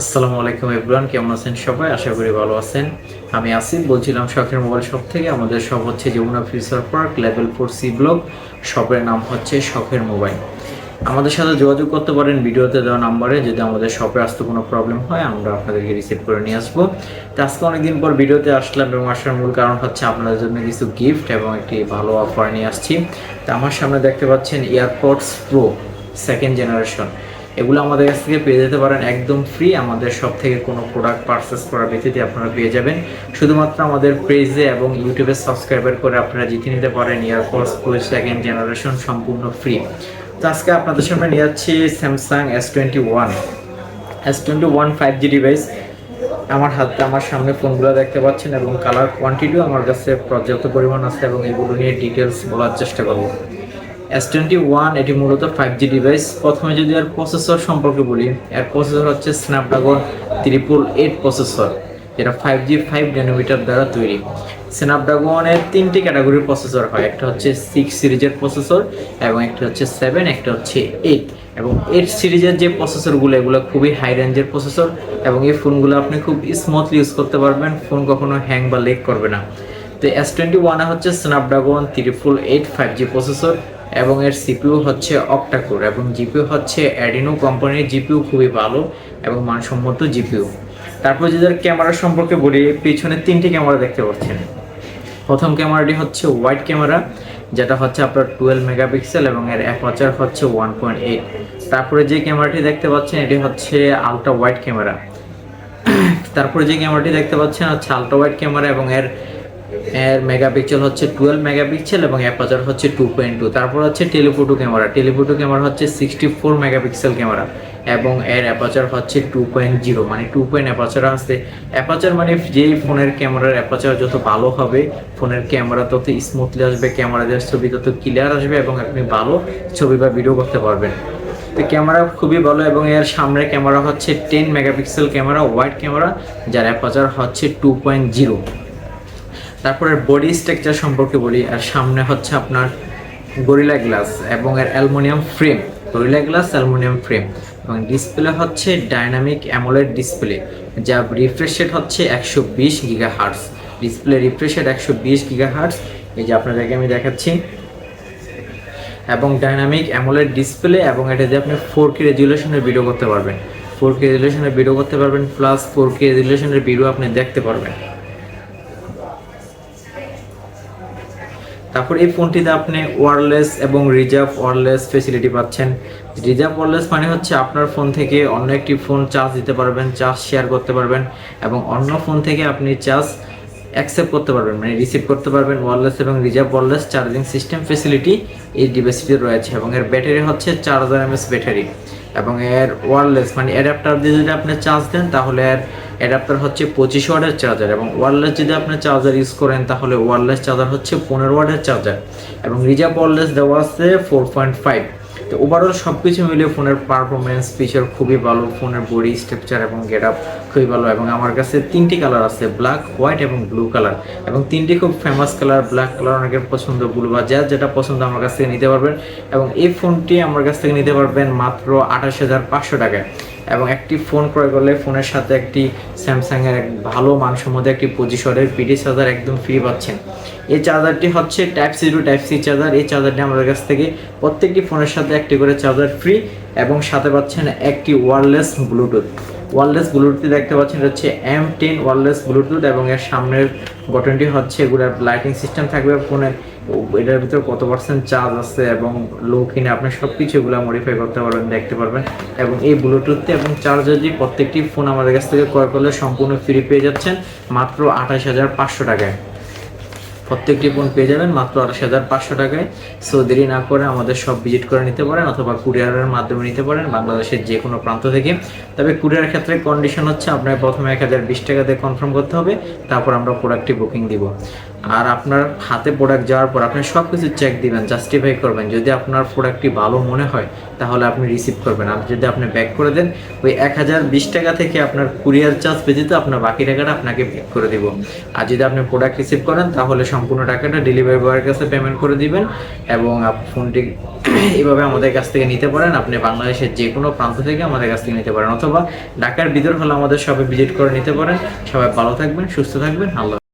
আসসালামু আলাইকুম এভরিওয়ান, কেমন আছেন সবাই? আশা করি ভালো আছেন। আমি আসিফ বলছিলাম শখের মোবাইল শপ থেকে। আমাদের শপ হচ্ছে Jamuna future park, level four C block. শপের নাম হচ্ছে শখের মোবাইল। আমাদের সাথে যোগাযোগ করতে পারেন ভিডিওতে দেওয়া নাম্বারে। যদি আমাদের শপে আসতে কোনো প্রবলেম হয়, আমরা আপনাদেরকে রিসিভ করে নিয়ে আসব। তো আজকে অনেকদিন পর ভিডিওতে আসলাম এবং আসার মূল কারণ হচ্ছে আপনাদের জন্য কিছু গিফট এবং একটি ভালো অফার নিয়ে আসছি। তো আমার সামনে দেখতে পাচ্ছেন এয়ারপডস প্রো সেকেন্ড জেনারেশন এগুলো আমাদের কাছ থেকে পেয়ে যেতে পারেন একদম ফ্রি আমাদের সব থেকে কোনো প্রোডাক্ট পারচেস করার ব্যতীতে আপনারা পেয়ে যাবেন। শুধুমাত্র আমাদের পেজে এবং ইউটিউবে সাবস্ক্রাইবার করে আপনারা জিতে নিতে পারেন ইয়ারপডস প্রো সেকেন্ড জেনারেশন সম্পূর্ণ ফ্রি তো আজকে আপনাদের সামনে নিয়ে যাচ্ছি Samsung S twenty one S twenty one five G device আমার হাতে, আমার সামনে ফোনগুলো দেখতে পাচ্ছেন এবং কালার কোয়ান্টিটিও আমার কাছে পর্যাপ্ত পরিমাণ আছে এবং এগুলো নিয়ে ডিটেলস বলার চেষ্টা করব। এস টোয়েন্টি ওয়ান এটি মূলত ফাইভ জি ডিভাইস প্রথমে যদি এর প্রসেসর সম্পর্কে বলি, এর প্রসেসর হচ্ছে স্ন্যাপড্রাগন ত্রিপুল এইট প্রসেসর যেটা ফাইভ জি ফাইভ ন্যানোমিটার দ্বারা তৈরি। স্ন্যাপড্রাগনের তিনটি ক্যাটাগরির প্রসেসর হয়, একটা হচ্ছে সিক্স সিরিজের প্রসেসর এবং একটা হচ্ছে সেভেন একটা হচ্ছে এইট এবং এইট সিরিজের যে প্রসেসরগুলো এগুলো খুবই হাই রেঞ্জের প্রসেসর এবং এই ফোনগুলো আপনি খুব স্মুথলি ইউজ করতে পারবেন ফোন কখনো হ্যাং বা লেক করবে না। তো এস টোয়েন্টি ওয়ানে হচ্ছে Snapdragon triple eight five G processor এবং এর সিপিউ হচ্ছে অক্টাকোর এবং জিপিইউ হচ্ছে অ্যাডিনো কোম্পানির জিপিইউ খুবই ভালো এবং মানসম্মত জিপিউ তারপর যদি ক্যামেরা সম্পর্কে বলি, পিছনে তিনটি ক্যামেরা দেখতে পাচ্ছেন। প্রথম ক্যামেরাটি হচ্ছে ওয়াইড ক্যামেরা, যেটা হচ্ছে আপনার টুয়েলভ মেগাপিক্সেল এবং এর অ্যাপাচার হচ্ছে ওয়ান পয়েন্ট এইট তারপরে যে ক্যামেরাটি দেখতে পাচ্ছেন, এটি হচ্ছে আলট্রা ওয়াইড ক্যামেরা। তারপরে যে ক্যামেরাটি দেখতে পাচ্ছেন, হচ্ছে আলট্রা ওয়াইড ক্যামেরা এবং এর এর মেগাপিক্সেল হচ্ছে টুয়েলভ মেগাপিক্সেল এবং অ্যাপাচার হচ্ছে টু পয়েন্ট টু তারপর হচ্ছে টেলিফোটো ক্যামেরা। টেলিফোটো ক্যামেরা হচ্ছে সিক্সটি ফোর মেগাপিক্সেল ক্যামেরা এবং এর অ্যাপাচার হচ্ছে টু পয়েন্ট জিরো মানে টু পয়েন্ট অ্যাপাচার আসছে অ্যাপাচার মানে যেই ফোনের ক্যামেরার অ্যাপাচার যত ভালো হবে, ফোনের ক্যামেরা তত স্মুথলি আসবে ক্যামেরা দিয়ে ছবি তত ক্লিয়ার আসবে এবং আপনি ভালো ছবি বা ভিডিও করতে পারবেন। তো ক্যামেরা খুবই ভালো এবং এর সামনের ক্যামেরা হচ্ছে ten megapixel camera wide camera, যার অ্যাপাচার হচ্ছে টু পয়েন্ট জিরো তারপরে বডি স্ট্রাকচার সম্পর্কে বলি, আর সামনে হচ্ছে আপনার গরিলা গ্লাস এবং এর aluminium frame Gorilla Glass aluminium frame এবং ডিসপ্লে হচ্ছে ডাইনামিক অ্যামোলেড ডিসপ্লে যা রিফ্রেশ রেট হচ্ছে একশো বিশ giga hertz display refresh rate একশো বিশ গিগা হার্টস এই যে আপনাদেরকে আমি দেখাচ্ছি। এবং ডাইনামিক অ্যামোলেড ডিসপ্লে এবং এটা দিয়ে আপনি ফোর কে রেজুলেশনের ভিডিও করতে পারবেন। ফোর কে রেজুলেশনের ভিডিও করতে পারবেন প্লাস ফোর কে রেজুলেশনের ভিডিও আপনি দেখতে পারবেন। তারপর এই ফোনটিতে আপনি ওয়ারলেস এবং রিজার্ভ ওয়ারলেস ফেসিলিটি পাচ্ছেন। রিজার্ভ ওয়ারলেস মানে হচ্ছে আপনার ফোন থেকে অন্য একটি ফোন চার্জ দিতে পারবেন চার্জ শেয়ার করতে পারবেন এবং অন্য ফোন থেকে আপনি চার্জ অ্যাকসেপ্ট করতে পারবেন মানে রিসিভ করতে পারবেন ওয়ারলেস এবং reserve wireless charging system facility এই ডিভাইসটিতে রয়েছে এবং এর ব্যাটারি হচ্ছে চার হাজার এমএস ব্যাটারি এবং এর ওয়ারলেস মানে অ্যাডাপ্টার দিয়ে যদি আপনি চার্জ দেন তাহলে এর অ্যাডাপ্টার হচ্ছে পঁচিশ ওয়াটের চার্জার এবং ওয়ারলেস যদি আপনি চার্জার ইউজ করেন, তাহলে ওয়ারলেস চার্জার হচ্ছে পনেরো ওয়ার্ডের চার্জার এবং রিজার্ভ ওয়ারলেস দেওয়া আছে ফোর পয়েন্ট ফাইভ তো ওভারঅল সব কিছু মিলিয়ে ফোনের পারফরমেন্স ফিচার খুবই ভালো ফোনের বডি স্ট্রাকচার এবং গেট আপ খুবই ভালো এবং আমার কাছে তিনটি কালার আছে ব্ল্যাক হোয়াইট এবং ব্লু কালার এবং তিনটি খুব ফেমাস কালার ব্ল্যাক কালার অনেকের পছন্দ ব্লু বা যার যেটা পছন্দ আমার কাছ থেকে নিতে পারবেন। এবং এই ফোনটি আমার কাছ থেকে নিতে পারবেন মাত্র আঠাশ হাজার পাঁচশো টাকায়। এবং একটি ফোন ক্রয় করলে ফোনের সাথে একটি স্যামসাংয়ের এক ভালো মানসম্মত একটি পজিশনের পিডি চার্জার একদম ফ্রি পাচ্ছেন। এই চার্জারটি হচ্ছে type C to type C charger. এই চার্জারটি আমাদের কাছ থেকে প্রত্যেকটি ফোনের সাথে একটি করে চার্জার ফ্রি এবং সাথে পাচ্ছেন একটি ওয়ারলেস ব্লুটুথ ওয়্যারলেস ব্লুটুথ দেখতে পাচ্ছেন, এটা হচ্ছে এম টেন ওয়ারলেস ব্লুটুথ এবং এর সামনের বটনটি হচ্ছে এগুলোর লাইটিং সিস্টেম থাকবে ফোনের। এটার ভিতরে কত পার্সেন্ট চার্জ আছে এবং লো কিনে, আপনি সব কিছু এগুলো মডিফাই করতে পারবেন, দেখতে পারবেন। এবং এই ব্লুটুথে এবং চার্জার দিয়ে প্রত্যেকটি ফোন আমাদের কাছ থেকে ক্রয় করলে সম্পূর্ণ ফ্রি পেয়ে যাচ্ছেন মাত্র আঠাশ হাজার পাঁচশো টাকায়। প্রত্যেকটি ফোন পেয়ে যাবেন মাত্র আঠাশ হাজার পাঁচশো টাকায়। সো দেরি না করে আমাদের সব ভিজিট করে নিতে পারেন অথবা কুরিয়ারের মাধ্যমে নিতে পারেন বাংলাদেশের যে কোনো প্রান্ত থেকে। তবে কুরিয়ার ক্ষেত্রে কন্ডিশন হচ্ছে আপনার প্রথমে এক হাজার বিশ টাকা দিয়ে কনফার্ম করতে হবে, তারপর আমরা প্রোডাক্টটি বুকিং দিব। আর আপনার হাতে প্রোডাক্ট যাওয়ার পর আপনি সব কিছু চেক দিবেন জাস্টিফাই করবেন। যদি আপনার প্রোডাক্টটি ভালো মনে হয়, তাহলে আপনি রিসিভ করবেন। আর যদি আপনি ব্যাক করে দেন, ওই এক হাজার বিশ টাকা থেকে আপনার কুরিয়ার চার্জ ব্যতীত আপনার বাকি টাকাটা আপনাকে ব্যাক করে দিব। আর যদি আপনি প্রোডাক্ট রিসিভ করেন, তাহলে সম্পূর্ণ টাকাটা ডেলিভারি বয়ের কাছে পেমেন্ট করে দিবেন এবং ফোনটি এভাবে আমাদের কাছ থেকে নিতে পারেন। আপনি বাংলাদেশের যে কোনো প্রান্ত থেকে আমাদের কাছ থেকে নিতে পারেন। অথবা ঢাকার ভিতর হলে আমাদের সবাই ভিজিট করে নিতে পারেন। সবাই ভালো থাকবেন, সুস্থ থাকবেন। আল্লাহ